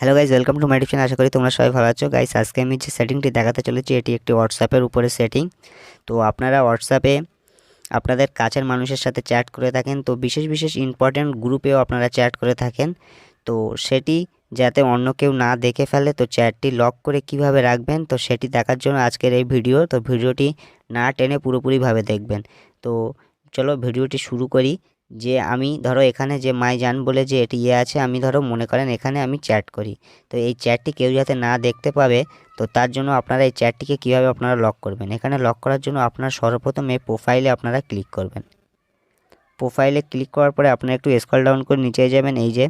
Hello guys welcome to my আশা করি তোমরা সবাই ভালো আছো। গাইজ আজকে আমি যে সেটিংটি দেখাতে চলেছি, এটি একটি হোয়াটসঅ্যাপের উপরে সেটিং তো আপনারা হোয়াটসঅ্যাপে আপনাদের কাছের মানুষের সাথে চ্যাট করে থাকেন। তো বিশেষ বিশেষ ইম্পর্ট্যান্ট গ্রুপেও আপনারা চ্যাট করে থাকেন। তো সেটি যাতে অন্য কেউ না দেখে ফেলে, তো চ্যাটটি লক করে কীভাবে রাখবেন, তো সেটি দেখার জন্য আজকের এই ভিডিও তো ভিডিওটি না টেনে পুরোপুরিভাবে দেখবেন। তো চলো ভিডিওটি শুরু করি। যে আমি ধরো এখানে যে মাই জান বলে যে এটি ইয়ে আছে, আমি ধরো মনে করেন এখানে আমি চ্যাট করি। তো এই চ্যাটটি কেউ যাতে না দেখতে পাবে, তো তার জন্য আপনারা এই চ্যাটটিকে কীভাবে আপনারা লক করবেন? এখানে লক করার জন্য আপনারা সর্বপ্রথম এই প্রোফাইলে আপনারা ক্লিক করবেন। প্রোফাইলে ক্লিক করার পরে আপনারা একটু স্কল ডাউন করে নিচে যাবেন, এই যে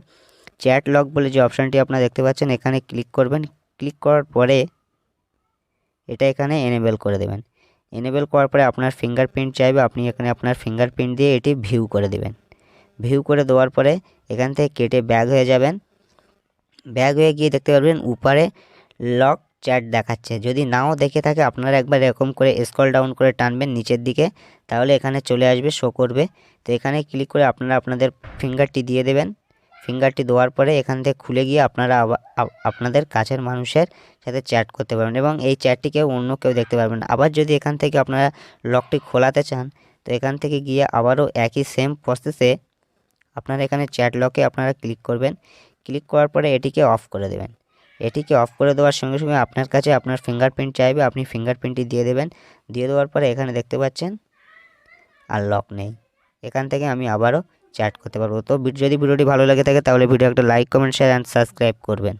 চ্যাট লক বলে যে অপশানটি আপনারা দেখতে পাচ্ছেন, এখানে ক্লিক করবেন। ক্লিক করার পরে এটা এখানে এনেবেল করে দেবেন। এনেবেল করার পরে আপনার ফিঙ্গারপ্রিন্ট চাইবে, আপনি এখানে আপনার ফিঙ্গারপ্রিন্ট দিয়ে এটি ভিউ করে দেবেন। ভিউ করে দেওয়ার পরে এখান থেকে কেটে ব্যাগ হয়ে যাবেন। ব্যাগ হয়ে গিয়ে দেখতে পারবেন উপরে লক চ্যাট দেখাচ্ছে। যদি নাও দেখে থাকে, আপনারা একবার এরকম করে স্ক্রল ডাউন করে টানবেন নিচের দিকে, তাহলে এখানে চলে আসবে শো করবে। তো এখানে ক্লিক করে আপনারা আপনাদের ফিঙ্গারটি দিয়ে দেবেন। ফিঙ্গারটি দেওয়ার পরে এখান থেকে খুলে গিয়ে আপনারা আপনাদের কাছের মানুষের সাথে চ্যাট করতে পারবেন এবং এই চ্যাটটিকে অন্য কেউ দেখতে পারবেন আবার যদি এখান থেকে আপনারা লকটি খোলাতে চান, তো এখান থেকে গিয়ে আবারও একই সেম প্রসেসে আপনারা এখানে চ্যাট লকে আপনারা ক্লিক করবেন। ক্লিক করার পরে এটিকে অফ করে দেবেন। এটিকে অফ করে দেওয়ার সঙ্গে সঙ্গে আপনার কাছে আপনার ফিঙ্গারপ্রিন্ট চাইবে, আপনি ফিঙ্গারপ্রিন্টটি দিয়ে দেবেন। দিয়ে দেওয়ার পরে এখানে দেখতে পাচ্ছেন, আর লক নেই। এখান থেকে আমি আবারও চ্যাট করতে পারব। তো যদি ভিডিওটি ভালো লাগে থাকে তাহলে ভিডিও একটা like comment share and subscribe করবেন।